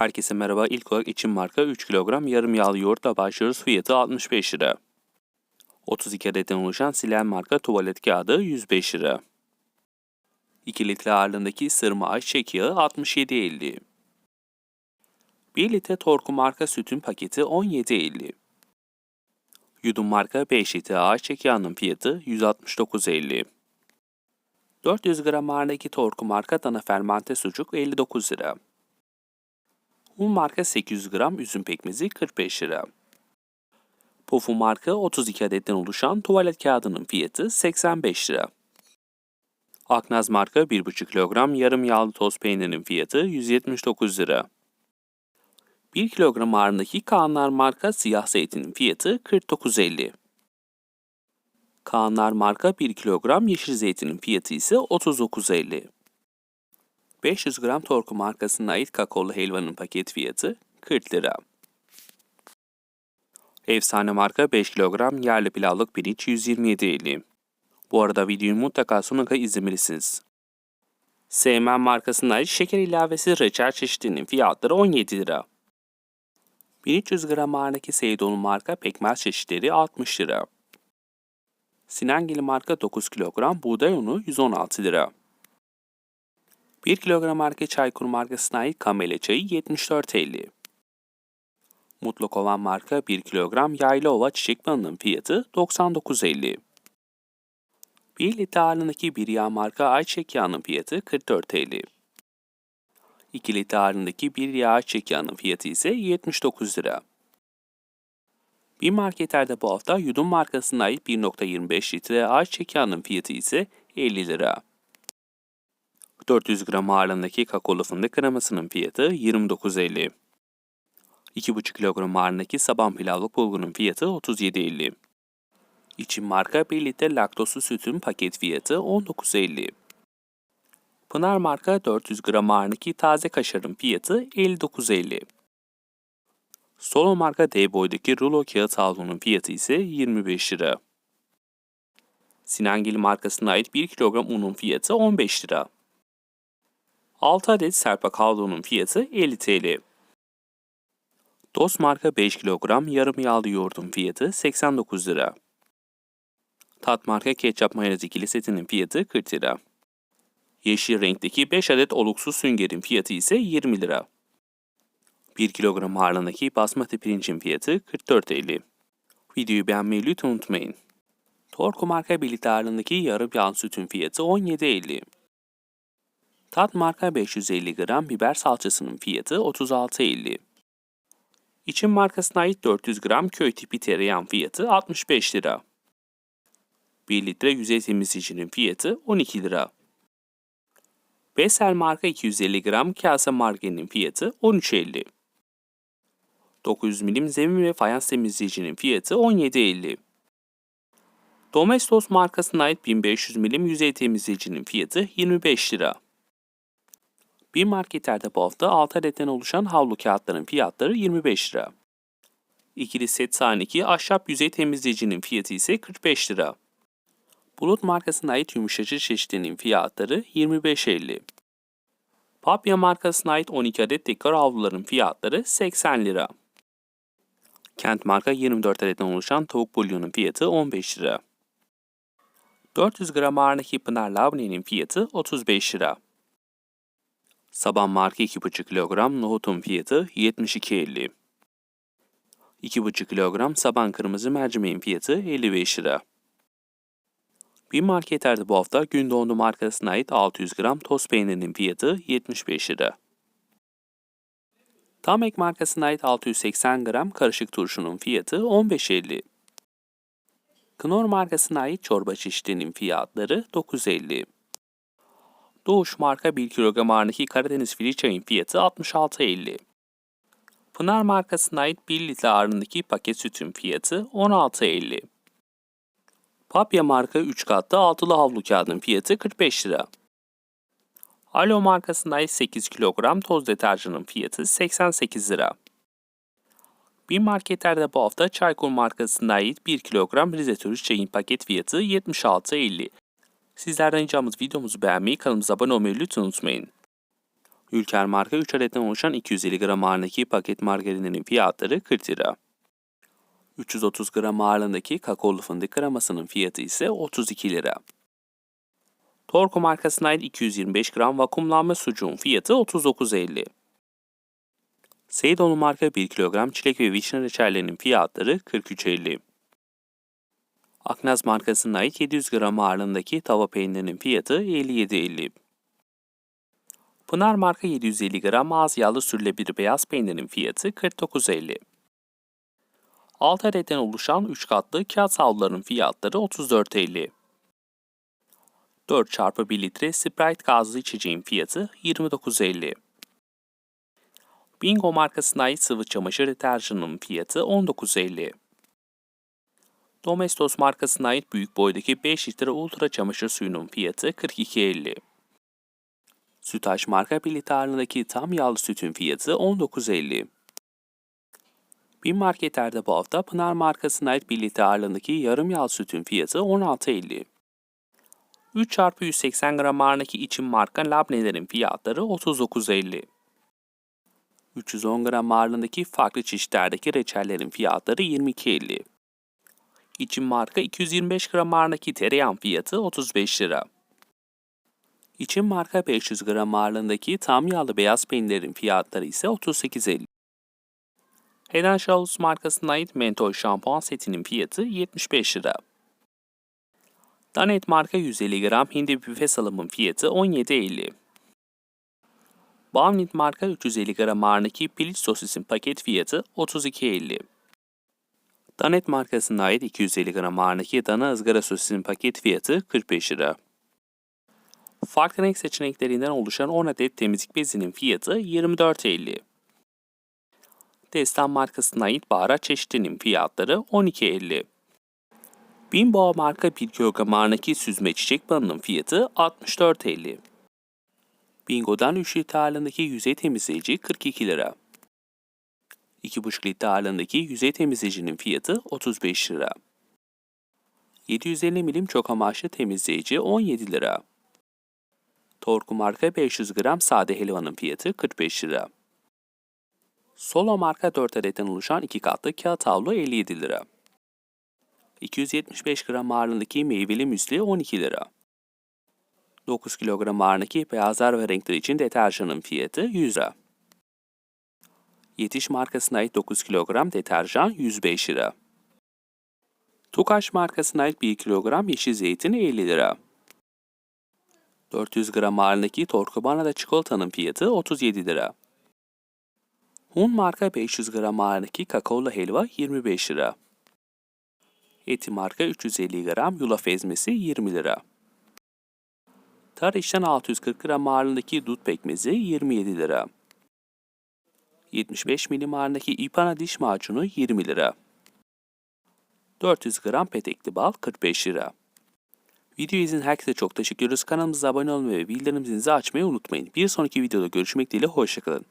Herkese merhaba. İlk olarak için marka 3 kilogram yarım yağlı yoğurtla başlıyoruz. Fiyatı 65 lira. 32 adetten oluşan silen marka tuvalet kağıdı 105 lira. 2 litre ağırlığındaki sırma ayçiçek yağı 67.50. 1 litre Torku marka sütün paketi 17.50. Yudum marka 5 litre ayçiçek yağının fiyatı 169.50. 400 gram ağırlığındaki Torku marka dana fermente sucuk 59 lira. Un marka 800 gram üzüm pekmezi 45 lira. Pofu marka 32 adetten oluşan tuvalet kağıdının fiyatı 85 lira. Aknaz marka 1,5 kilogram yarım yağlı toz peynirinin fiyatı 179 lira. 1 kilogram ağırlığındaki Kaanlar marka siyah zeytinin fiyatı 49.50. Kaanlar marka 1 kilogram yeşil zeytinin fiyatı ise 39.50. 500 gram Torku markasına ait kakaolu helvanın paket fiyatı 40 lira. Efsane marka 5 kilogram yerli pilavlık pirinç 127.50. Bu arada videoyu mutlaka sonuna kadar izlemelisiniz. Seymen markasına ait şeker ilavesi reçel çeşitinin fiyatları 17 lira. 1300 gram ağırlığındaki Seydoğlu marka pekmez çeşitleri 60 lira. Sinengili marka 9 kilogram buğday unu 116 lira. 1 kilogram marka Çaykur markasına ait kamele çayı 74.50. Mutlu Kovan marka 1 kilogram Yaylaova çiçek balının fiyatı 99.50. 1 litre ağırlığındaki bir yağ marka ayçiçek yağının fiyatı 44.50. 2 litre ağırlığındaki bir yağ ayçiçek yağının fiyatı ise 79 lira. Bir marketlerde bu hafta Yudum markasına ait 1.25 litre ayçiçek yağının fiyatı ise 50 lira. 400 gram ağırlığındaki kakaolu fındık kremasının fiyatı 29.50. 2,5 kilogram ağırlığındaki saban pilavlık bulgurun fiyatı 37.50. İçin marka 1 litre laktozlu sütün paket fiyatı 19.50. Pınar marka 400 gram ağırlığındaki taze kaşarın fiyatı 59.50. Solo marka D boydaki rulo kağıt havlunun fiyatı ise 25 lira. Sinangil markasına ait 1 kilogram unun fiyatı 15 lira. 6 adet serpa havlunun fiyatı 50 TL. Dost marka 5 kilogram yarım yağlı yoğurdun fiyatı 89 lira. Tat marka ketçap mayonez ikili setinin fiyatı 40 lira. Yeşil renkteki 5 adet oluksuz süngerin fiyatı ise 20 lira. 1 kilogram ağırlığındaki basmati pirincin fiyatı 44.50. Videoyu beğenmeyi lütfen unutmayın. Torku marka birlikte ağırlığındaki yarım yağ sütün fiyatı 17.50. Tat marka 550 gram biber salçasının fiyatı 36.50. İçin markasına ait 400 gram köy tipi tereyağın fiyatı 65 lira. 1 litre yüzey temizleyicinin fiyatı 12 lira. Besel marka 250 gram kase margarenin fiyatı 13.50. 900 milim zemin ve fayans temizleyicinin fiyatı 17.50. Domestos markasına ait 1500 milim yüzey temizleyicinin fiyatı 25 lira. Bir marketlerde bu hafta 6 adetten oluşan havlu kağıtların fiyatları 25 lira. İkili set sahneki ahşap yüzey temizleyicinin fiyatı ise 45 lira. Bulut markasına ait yumuşatıcı çeşitinin fiyatları 25.50. Papya markasına ait 12 adet dekor havluların fiyatları 80 lira. Kent marka 24 adetten oluşan tavuk bulyonun fiyatı 15 lira. 400 gram ağırlığındaki Pınar Labne'nin fiyatı 35 lira. Saban marka 2,5 kilogram nohutun fiyatı 72.50. 2,5 kilogram saban kırmızı mercimeğin fiyatı 55 lira. Bir marketlerde bu hafta Gündoğdu markasına ait 600 gram toz peynirinin fiyatı 75 lira. Tamek markasına ait 680 gram karışık turşunun fiyatı 15.50. Knorr markasına ait çorba çeşitinin fiyatları 9.50. Doğuş marka 1 kilogram ağırlığındaki Karadeniz fili çayın fiyatı 66.50. Pınar markasına ait 1 litre ağırlığındaki paket sütün fiyatı 16.50. Papya marka 3 katlı altılı havlu kağıdının fiyatı 45 lira. Alo markasına ait 8 kilogram toz deterjanın fiyatı 88 lira. Bir marketlerde bu hafta Çaykur markasına ait 1 kilogram Rize Turist çayın paket fiyatı 76.50. Sizlerden ricamız videomuzu beğenmeyi, kanalımıza abone olmayı lütfen unutmayın. Ülker marka 3 adetten oluşan 250 gram ağırlığındaki paket margarinlerin fiyatları 40 lira. 330 gram ağırlığındaki kakaolu fındık kremasının fiyatı ise 32 lira. Torku markasına ait 225 gram vakumlanma sucuğun fiyatı 39.50. Seydoğlu marka 1 kilogram çilek ve vişne reçellerinin fiyatları 43.50. Aknaz markasına ait 700 gram ağırlığındaki tava peynirinin fiyatı 57.50. Pınar marka 750 gram az yağlı sürülebilir beyaz peynirin fiyatı 49.50. 6 adetten oluşan 3 katlı kağıt havluların fiyatları 34.50. 4 çarpı 1 litre Sprite gazlı içeceğin fiyatı 29.50. Bingo markasına ait sıvı çamaşır deterjanının fiyatı 19.50. Domestos markasına ait büyük boydaki 5 litre ultra çamaşır suyunun fiyatı 42.50. Sütaş marka 1 litre tam yağlı sütün fiyatı 19.50. Bin marketlerde bu hafta Pınar markasına ait 1 litre ağırlığındaki yarım yağlı sütün fiyatı 16.50. 3 çarpı 180 gram ağırlığındaki için marka labnelerin fiyatları 39.50. 310 gram ağırlığındaki farklı çeşitlerdeki reçellerin fiyatları 22.50. İçin marka 225 gram ağırlığındaki tereyağın fiyatı 35 lira. İçin marka 500 gram ağırlığındaki tam yağlı beyaz peynirlerin fiyatları ise 38.50. Head Shoulders markasına ait mentol şampuan setinin fiyatı 75 lira. Danet marka 150 gram hindi büfe salamın fiyatı 17.50. Bavnit marka 350 gram ağırlığındaki piliç sosisin paket fiyatı 32.50. Danet markasına ait 250 gram ağırlığındaki dana ızgara sosisin paket fiyatı 45 lira. Farklı renk seçeneklerinden oluşan 10 adet temizlik bezinin fiyatı 24.50. Destan markasına ait baharat çeşitlerinin fiyatları 12.50. Bimbo marka 1 kilogram ağırlığındaki süzme çiçek balının fiyatı 64.50. Bingo'dan 3 litre ağırlığındaki yüzey temizleyici 42 lira. 2,5 litre ağırlığındaki yüzey temizleyicinin fiyatı 35 lira. 750 milim çok amaçlı temizleyici 17 lira. Torku marka 500 gram sade helvanın fiyatı 45 lira. Solo marka 4 adetten oluşan 2 katlı kağıt havlu 57 lira. 275 gram ağırlığındaki meyveli müsli 12 lira. 9 kilogram ağırlığındaki beyazlar ve renkler için deterjanın fiyatı 100 lira. Yetiş markasına ait 9 kilogram deterjan 105 lira. Tukaş markasına ait 1 kilogram yeşil zeytin 50 lira. 400 gram ağırlığındaki Torkubana'da çikolatanın fiyatı 37 lira. Hun marka 500 gram ağırlığındaki kakaolu helva 25 lira. Eti marka 350 gram yulaf ezmesi 20 lira. Tar işten 640 gram ağırlığındaki dut pekmezi 27 lira. 75 milim ağırlığındaki ipana diş macunu 20 lira. 400 gram petekli bal 45 lira. Video izin herkese çok teşekkür ederiz. Kanalımıza abone olmayı ve bildirim zilinizi açmayı unutmayın. Bir sonraki videoda görüşmek dileğiyle hoşçakalın.